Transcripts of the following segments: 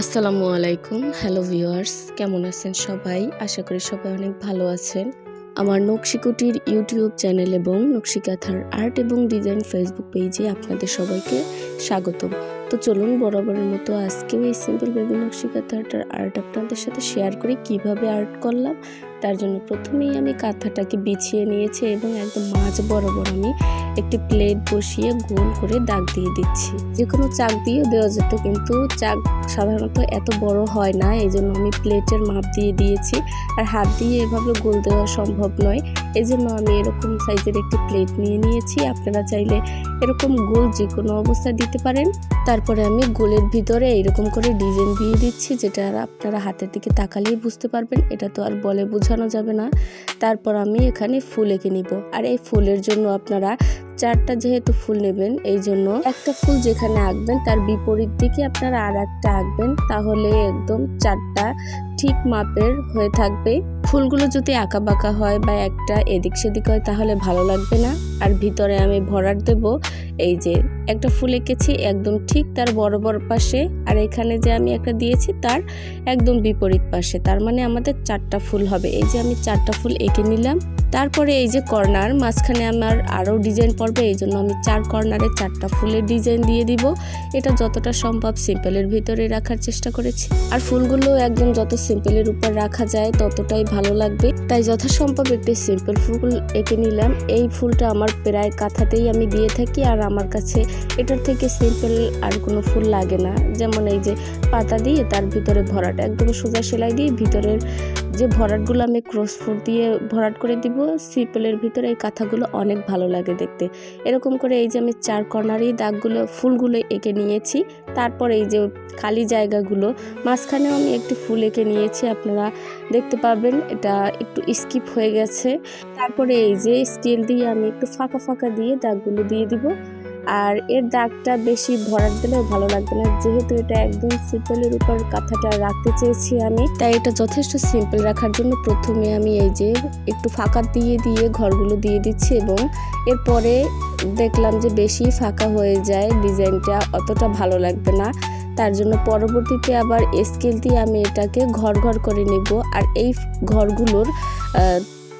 আসসালামু আলাইকুম। Hello viewers কেমন আছেন সবাই? আশা করি সবাই অনেক ভালো আছেন। আমার নকশিকুটির ইউটিউব চ্যানেল এবং নকশিকাথার আর্ট এবং ডিজাইন ফেসবুক পেজে আপনাদের সবাইকে স্বাগতম। তো চলুন বরাবরের মতো আজকেও এই সিম্পল বেবি নকশিকাথাটার আর্ট আপনাদের সাথে শেয়ার করি, কীভাবে আর্ট করলাম। তার জন্য প্রথমেই আমি কাঁথাটাকে বিছিয়ে নিয়েছি এবং একদম মাঝ বরাবর আমি একটি প্লেট বসিয়ে গোল করে দাগ দিয়ে দিচ্ছি। যে কোনো চাক দিয়েও দেওয়া যেত, কিন্তু চাক সাধারণত এত বড় হয় না এই জন্য আমি প্লেটের মাপ দিয়ে দিয়েছি। আর হাত দিয়ে এভাবে গোল দেওয়া সম্ভব নয় এই জন্য আমি এরকম সাইজের একটি প্লেট নিয়ে নিয়েছি। আপনারা চাইলে এরকম গোল যে কোনো অবস্থায় দিতে পারেন। তারপরে আমি গোলের ভিতরে এরকম করে ডিজাইন দিয়ে দিচ্ছি, যেটা আপনারা হাতের দিকে তাকালেই বুঝতে পারবেন। এটা তো আর বলে বোঝানো যাবে না। তারপর আমি এখানে ফুল এঁকে নিব। আর এই ফুলের জন্য আপনারা চারটা যেহেতু ফুল নেবেন এই জন্য একটা ফুল যেখানে আঁকবেন, তার বিপরীত দিকে আপনারা আর একটা আঁকবেন, তাহলে একদম চারটা ঠিক মাপের হয়ে থাকবে। ফুলগুলো যদি আঁকা বাঁকা হয় বা একটা এদিক সেদিক হয়, তাহলে ভালো লাগবে না। আর ভিতরে আমি ভরাট দেব, এই যে একটা ফুল এঁকেছি, একদম ঠিক তার বরাবর পাশে, আর এখানে যে আমি একটা দিয়েছি, তার একদম বিপরীত পাশে, তার মানে আমাদের চারটা ফুল হবে। এই যে আমি চারটা ফুল এঁকে নিলাম তারপরে এই যে কর্নার, মাঝখানে আমার আরও ডিজাইন পড়বে, এই জন্য আমি চার কর্নারে চারটা ফুলের ডিজাইন দিয়ে দিব। এটা যতটা সম্ভব সিম্পলের ভিতরে রাখার চেষ্টা করেছি। আর ফুলগুলো একদম যত সিম্পলের উপর রাখা যায়, ততটাই ভালো লাগবে। তাই যথাসম্ভব একটি সিম্পল ফুল এঁকে নিলাম। এই ফুলটা আমার প্রায় কাঁথাতেই আমি দিয়ে থাকি, আর আমার কাছে এটার থেকে সিম্পল আর কোনো ফুল লাগে না। যেমন এই যে পাতা দিয়ে তার ভিতরে ভরাটা, একদম সোজা সেলাই দিয়ে ভিতরের যে ভরাটগুলো আমি ক্রস ফুট দিয়ে ভরাট করে দিব, সিপলের ভিতরে এই কাঁথাগুলো অনেক ভালো লাগে দেখতে। এরকম করে এই যে আমি চার কর্নারেই দাগগুলো, ফুলগুলো এঁকে নিয়েছি। তারপর এই যে খালি জায়গাগুলো, মাঝখানেও আমি একটি ফুল এঁকে নিয়েছি, আপনারা দেখতে পাবেন। এটা একটু স্কিপ হয়ে গেছে। তারপরে এই যে স্কেল দিয়ে আমি একটু ফাঁকা ফাঁকা দিয়ে দাগগুলো দিয়ে দিব। আর এর দাগটা বেশি ভরাট দিলেও ভালো লাগবে না। যেহেতু এটা একদম সিম্পলের উপর কাঁথাটা রাখতে চেয়েছি আমি, তাই এটা যথেষ্ট সিম্পল রাখার জন্য প্রথমে আমি এই যে একটু ফাঁকা দিয়ে দিয়ে ঘরগুলো দিয়ে দিচ্ছি এবং এরপরে দেখলাম যে বেশি ফাঁকা হয়ে যায়, ডিজাইনটা অতটা ভালো লাগবে না। তার জন্য পরবর্তীতে আবার স্কেল দিয়ে আমি এটাকে ঘর ঘর করে নেব। আর এই ঘরগুলোর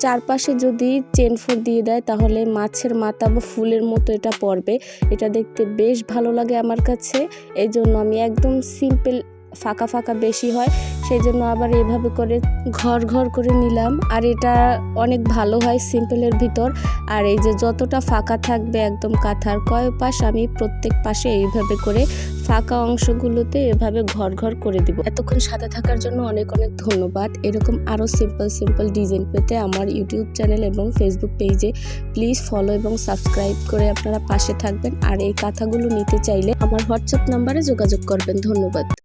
চারপাশে যদি চেন ফোর দিয়ে দেয়, তাহলে মাছের মাথা বা ফুলের মতো এটা পড়বে। এটা দেখতে বেশ ভালো লাগে আমার কাছে। এই জন্য আমি একদম সিম্পল, ফাঁকা ফাঁকা বেশি হয়। সেই জন্য আবার এভাবে করে ঘর ঘর করে নিলাম। আর এটা অনেক ভালো হয় সিম্পলের ভিতর। আর এই যে যতটা ফাঁকা থাকবে একদম কাঁথার কয় পাশ আমি প্রত্যেক পাশে এইভাবে করে ফাঁকা অংশগুলোতে এভাবে ঘর ঘর করে দিব। এতক্ষণ সাথে থাকার জন্য অনেক অনেক ধন্যবাদ। এরকম আরও সিম্পল সিম্পল ডিজাইন পেতে আমার ইউটিউব চ্যানেল এবং ফেসবুক পেজে প্লিজ ফলো এবং সাবস্ক্রাইব করে আপনারা পাশে থাকবেন। আর এই কথাগুলো নিতে চাইলে আমার হোয়াটসঅ্যাপ নাম্বারে যোগাযোগ করবেন। ধন্যবাদ।